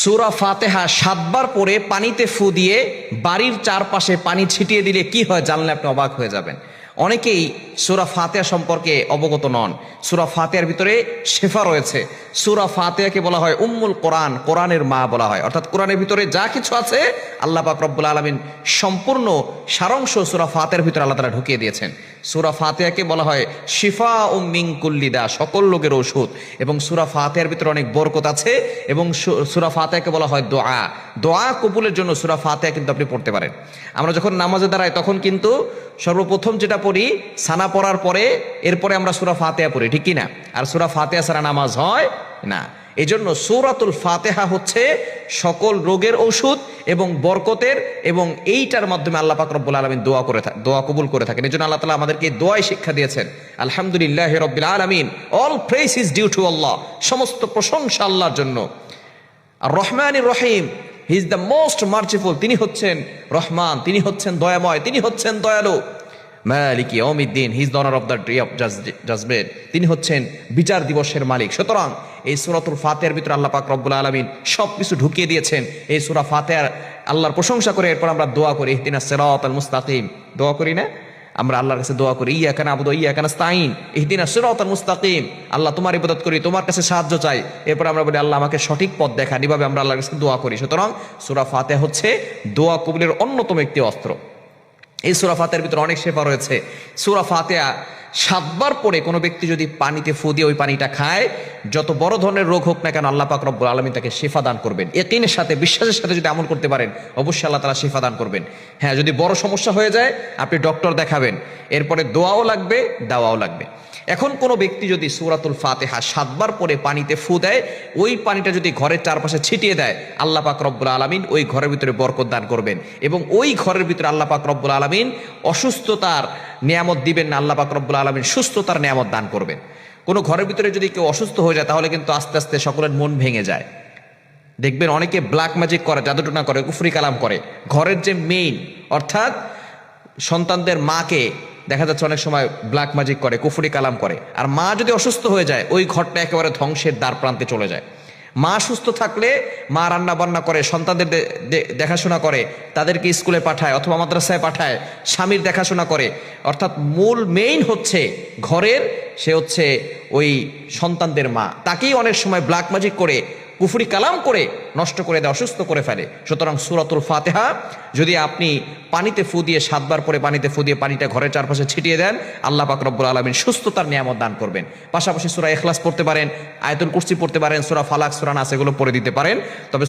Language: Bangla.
সুরা ফাতেহা সাতবার পরে পানিতে ফু দিয়ে বাড়ির চারপাশে পানি ছিটিয়ে দিলে কি হয় জানলে আপনি অবাক হয়ে যাবেন। অনেকেই সুরা ফাতেহা সম্পর্কে অবগত নন। সুরা ফাতেহার ভিতরে শেফা রয়েছে। সুরা ফাতেহাকে বলা হয় উম্মুল কোরআন, কোরআনের মা বলা হয়। অর্থাৎ কোরআনের ভিতরে যা কিছু আছে আল্লাহ পাক রব্বুল আলমিন সম্পূর্ণ সারাংশ সুরা ফাতেহার ভিতরে আল্লাহ তালা ঢুকিয়ে দিয়েছেন। সুরা ফাতেহাকে বলা হয় শিফা ও মিংকুল্লিদা সকল লোকের ওষুধ। এবং সুরা ফাতেহার ভিতরে অনেক বরকত আছে এবং সুরা ফাতেহাকে বলা হয় দোয়া। দোয়া কবুলের জন্য সুরা ফাতেহা কিন্তু আপনি পড়তে পারেন। আমরা যখন নামাজে দাঁড়াই তখন কিন্তু সর্বপ্রথম যেটা পড়ি, সানা পড়ার পরে, এরপরে আমরা সুরা ফাতেহা পড়ি, ঠিক কি না? আর সুরা ফাতেহা সারা নামাজ হয় না। এই জন্য সুরাতুল ফাতেহা হচ্ছে সকল রোগের ওষুধ এবং বরকতের এবং এইটার মাধ্যমে আল্লাহ পাক রব্বুল আলমিন দোয়া করে থাকেন দোয়া কবুল করে থাকেন। এই জন্য আল্লাহ তালা আমাদেরকে দোয়াই শিক্ষা দিয়েছেন, আলহামদুলিল্লাহ রব্বিল আলমিন all praise is due to Allah সমস্ত প্রশংসা আল্লাহর জন্য। আর রহমান রহিম he is the most merciful তিনি হচ্ছেন রহমান, তিনি হচ্ছেন দয়াময়, তিনি হচ্ছেন দয়ালু। মালিকি অমিদ্দিন he's the owner of the day of judgement তিনি হচ্ছেন বিচার দিবসের মালিক। সুতরাং এই সুরাতুল ফাতেহার ভিতরে আল্লাহ পাক রব্বুল আলমিন সব কিছু ঢুকিয়ে দিয়েছেন। এই সুরা ফাতেহার আল্লাহর প্রশংসা করে এরপর আমরা দোয়া করি, ইহদিনা সিরাত আল মুস্তাকিম। দোয়া করি না? আমরা আল্লাহর কাছে দোয়া করি ইয়া কানা আবুদ ইয়া কানা স্তাইন ইহদিনা সিরাতাল মুস্তাকিম। আল্লাহ তোমার ইবাদত করি, তোমার কাছে সাহায্য চাই। এরপর আমরা বলি, আল্লাহ আমাকে সঠিক পথ দেখান। এভাবে আমরা আল্লাহর কাছে দোয়া করি। সুতরাং সূরা ফাতিহা হচ্ছে দোয়া কবুলের অন্যতম একটি অস্ত্র। এই সুরা ফাতেহার ভিতরে অনেক শেফা রয়েছে। সুরা ফাতেহা সাতবার পরে কোনো ব্যক্তি যদি পানিতে ফু দিয়ে ওই পানিটা খায়, যত বড় ধরনের রোগ হোক না কেন আল্লাহ পাক রব্বুল আলমী তাকে শেফা দান করবেন। একিনের সাথে, বিশ্বাসের সাথে যদি আমল করতে পারেন, অবশ্যই আল্লাহ তালা শেফা দান করবেন। হ্যাঁ যদি বড় সমস্যা হয়ে যায়, আপনি ডক্টর দেখাবেন। এরপরে দোয়াও লাগবে, দাওয়াও লাগবে। এখন কোনো ব্যক্তি যদি সুরাতুল ফাতেহা সাতবার পরে পানিতে ফু দেয়, ওই পানিটা যদি ঘরের চারপাশে ছিটিয়ে দেয়, আল্লাহ পাক রব্বুল আলমিন ওই ঘরের ভিতরে বরকত দান করবেন। এবং ওই ঘরের ভিতরে আল্লাহ পাক রব্বুল আলমিন অসুস্থতার নিয়ামত দিবেন না, আল্লাহ রব্বুল আলমিন সুস্থতার নিয়ামত দান করবেন। কোনো ঘরের ভিতরে যদি কেউ অসুস্থ হয়ে যায়, তাহলে কিন্তু আস্তে আস্তে সকলের মন ভেঙে যায়। দেখবেন অনেকে ব্ল্যাক ম্যাজিক করে, জাদুটনা করে, কুফরি কালাম করে। ঘরের যে মেইন অর্থাৎ সন্তানদের মাকে, দেখা যাচ্ছে অনেক সময় ব্ল্যাক ম্যাজিক করে, কুফরি কালাম করে। আর মা যদি অসুস্থ হয়ে যায়, ওই ঘরটা একেবারে ধ্বংসের দ্বার প্রান্তে চলে যায়। মা সুস্থ থাকলে মা রান্না বান্না করে, সন্তানদের দেখাশোনা করে, তাদেরকে স্কুলে পাঠায় অথবা মাদ্রাসায় পাঠায়, স্বামীর দেখাশোনা করে। অর্থাৎ মূল মেইন হচ্ছে ঘরের সে হচ্ছে ওই সন্তানদের মা। তাকেই অনেক সময় ব্ল্যাক ম্যাজিক করে, কুফরি কালাম করে নষ্ট করে দেয়, অসুস্থ করে ফেলে। সুতরাং সুরাতুল ফাতেহা, যদি আপনি পানিতে ফু দিয়ে সাতবার পরে পানিতে ফু দিয়ে পানিটা ঘরের চারপাশে ছিটিয়ে দেন, আল্লাহ পাক রব্বুল আলমিন সুস্থতার নিয়ামত দান করবেন। পাশাপাশি সুরা এখলাস পড়তে পারেন, আয়তুল কুর্সি পড়তে পারেন, সুরা ফালাক, সুরা নাস, এগুলো পড়ে দিতে পারেন। তবে